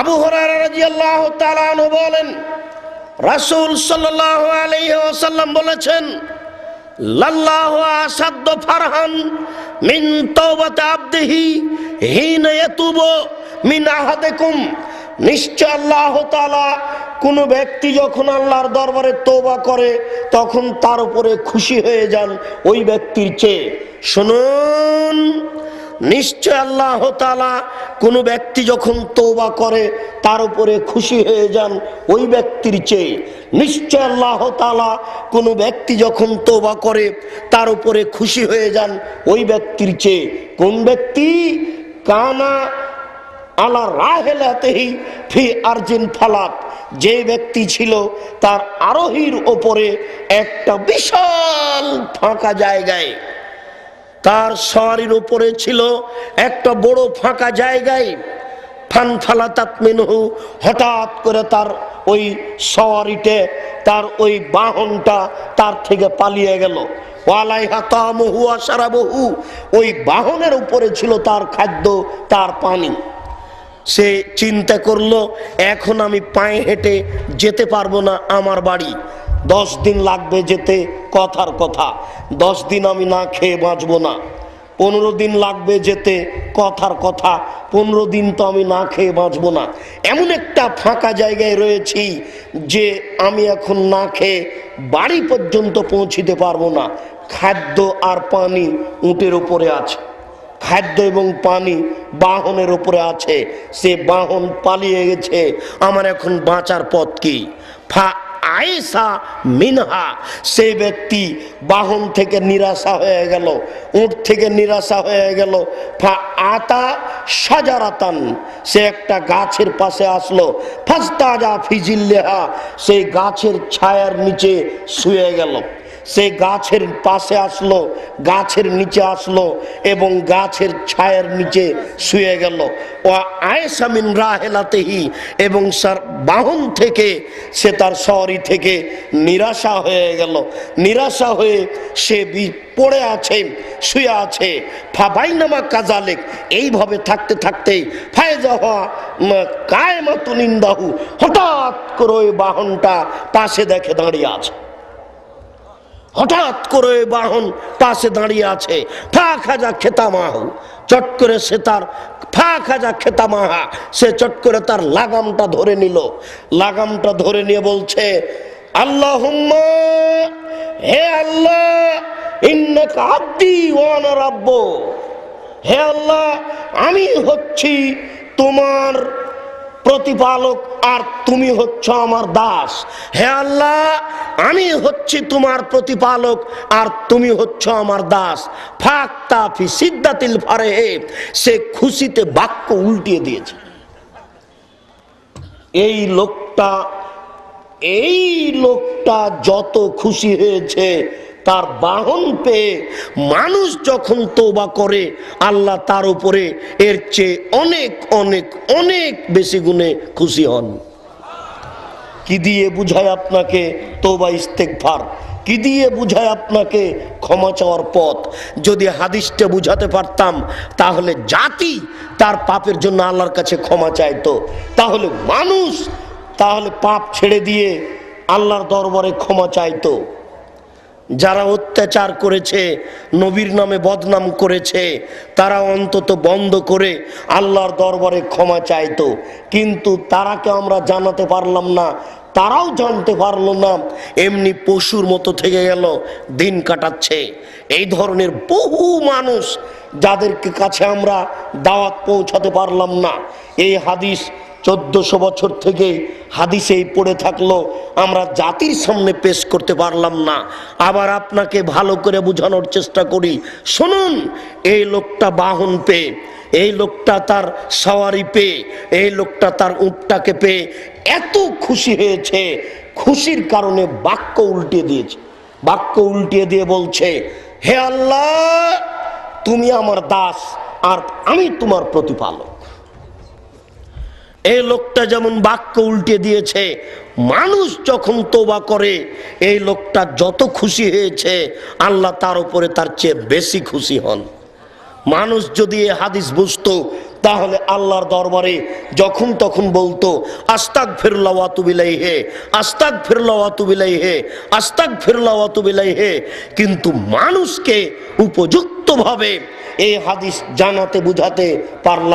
আবু বলেন, রাসূল ওয়াসাল্লাম বলেছেন আসাদ্দ ফারহান হিনা আহাদিকুম। নিশ্চয় আল্লাহ তাআলা কোন ব্যক্তি যখন আল্লাহর দরবারে তোবা করে, তখন তার উপরে খুশি হয়ে যান ওই ব্যক্তির চেয়ে। শুনুন নিশ্চয় আল্লাহ তাআলা কোনো ব্যক্তি যখন তৌবা করে, তার উপরে খুশি হয়ে যান ওই ব্যক্তির চেয়ে। নিশ্চয় আল্লাহ তাআলা কোনো ব্যক্তি যখন তৌবা করে, তার উপরে খুশি হয়ে যান ওই ব্যক্তির চেয়ে। কোন ব্যক্তি? কানা আলা রাহেলাতেহি ফি আরজিন ফালাত যে ব্যক্তি ছিল, তার আরোহীর ওপরে একটা বিশাল ফাঁকা জায়গায় তার সওয়ারির উপরে ছিল একটা বড় ফাঁকা জায়গায়। ফান ফালাতাত হঠাৎ করে তার ওই সওয়ারিতে তার ওই বাহনটা তার থেকে পালিয়ে গেল। ওয়ালাইহা তামহু আশারাবহু ওই বাহনের উপরে ছিল তার খাদ্য, তার পানি। সে চিন্তা করল, এখন আমি পায়ে হেঁটে যেতে পারব না আমার বাড়ি। দশ দিন লাগবে যেতে কথার কথা। দশ দিন আমি না খেয়ে বাঁচবো না। পনেরো দিন লাগবে যেতে কথার কথা। পনেরো দিন তো আমি না খেয়ে বাঁচবো না। এমন একটা ফাঁকা জায়গায় রয়েছি যে আমি এখন না খেয়ে বাড়ি পর্যন্ত পৌঁছিতে পারব না। খাদ্য আর পানি উটের উপরে আছে। খাদ্য এবং পানি বাহনের উপরে আছে। সে বাহন পালিয়ে গেছে। আমার এখন বাঁচার পথ কি? ফা আয়েসা মিনহা, সে ব্যক্তি বাহন থেকে নিরাশা হয়ে গেল, উঁট থেকে নিরাশা হয়ে গেল। ফা আতা সাজারাতান সে একটা গাছের পাশে আসলো। ফাস্তাজা ফিজিল্লেহা সেই গাছের ছায়ার নিচে শুয়ে গেল। সে গাছের পাশে আসলো, গাছের নিচে আসলো এবং গাছের ছায়ার নিচে শুয়ে গেল। ও আয়েসামিন রাহেলাতেহি এবং সার বাহন থেকে সে তার শহরি থেকে নিরাশা হয়ে গেল। নিরাশা হয়ে সে পড়ে আছে, শুয়ে আছে। ফাবাইনামা কাজালেক, এইভাবে থাকতে থাকতে ফায়জা হওয়া কায়মাতু নিন্দাহু হঠাৎ করে ওই বাহনটা পাশে দেখে দাঁড়িয়ে আছে। হঠাৎ করে বাহন পাশে দাঁড়িয়ে আছে। ফা খাজা খেতামাহু চট করে সে তার ফা খাজা খেতামাহা সে চট করে তার লাগামটা ধরে নিল। লাগামটা ধরে নিয়ে বলছে আল্লাহ হে আল্লাহ হে আল্লাহ, আমি হচ্ছি তোমার প্রতিপালক আর তুমি হচ্ছ আমার দাস। হে আল্লাহ, আমি হচ্ছি তোমার প্রতিপালক আর তুমি হচ্ছ আমার দাস। ফাক তাফি সিদ্ধাতিল ফারে সে খুশিতে বাক্য উল্টিয়ে দিয়েছে। এই লোকটা এই লোকটা যত খুশি হয়েছে তার বাহন পেয়ে মানুষ যখন তোবা করে, আল্লাহ তার উপরে এর চেয়ে অনেক অনেক অনেক বেশি গুণে খুশি হন। কি দিয়ে বুঝায় আপনাকে তোবা ইস্তেকফার কি দিয়ে বুঝায় আপনাকে ক্ষমা চাওয়ার পথ? যদি হাদিসটা বুঝাতে পারতাম, তাহলে জাতি তার পাপের জন্য আল্লাহর কাছে ক্ষমা চাইতো। তাহলে মানুষ তাহলে পাপ ছেড়ে দিয়ে আল্লাহর দরবারে ক্ষমা চাইতো। যারা অত্যাচার করেছে, নবীর নামে বদনাম করেছে, তারা অন্তত বন্ধ করে আল্লাহর দরবারে ক্ষমা চাইতো। কিন্তু তারাকে আমরা জানাতে পারলাম না, তারাও জানতে পারল না। এমনি পশুর মতো থেকে গেল, দিন কাটাচ্ছে। এই ধরনের বহু মানুষ যাদেরকে কাছে আমরা দাওয়াত পৌঁছাতে পারলাম না। এই হাদিস চোদ্দশো বছর থেকে হাদিসেই পড়ে থাকল, আমরা জাতির সামনে পেশ করতে পারলাম না। আবার আপনাকে ভালো করে বোঝানোর চেষ্টা করি। শুনুন, এই লোকটা বাহন পেয়ে, এই লোকটা তার সওয়ারি পেয়ে, এই লোকটা তার উটটাকে পেয়ে এত খুশি হয়েছে। খুশির কারণে বাক্য উল্টে দিয়েছে। বাক্য উল্টিয়ে দিয়ে বলছে, হে আল্লাহ, তুমি আমার দাস আর আমি তোমার প্রতিপালক। এই লোকটা যেমন বাক্য উল্টে দিয়েছে, মানুষ যখন তোবা করে, এই লোকটা যত খুশি হয়েছে, আল্লাহ তার উপরে তার চেয়ে বেশি খুশি হন। মানুষ যদি এ হাদিস বুঝতো, তাহলে আল্লাহর দরবারে যখন তখন বলতো আস্তাক ফিরলাওয়াতুবিলাই হে আস্তাক ফিরলাওয়াতুবিলাই হে আস্তাক ফিরলাওয়াতুবিলাই হে কিন্তু মানুষকে উপযুক্তভাবে এই হাদিস জানাতে, বুঝাতে পারলাম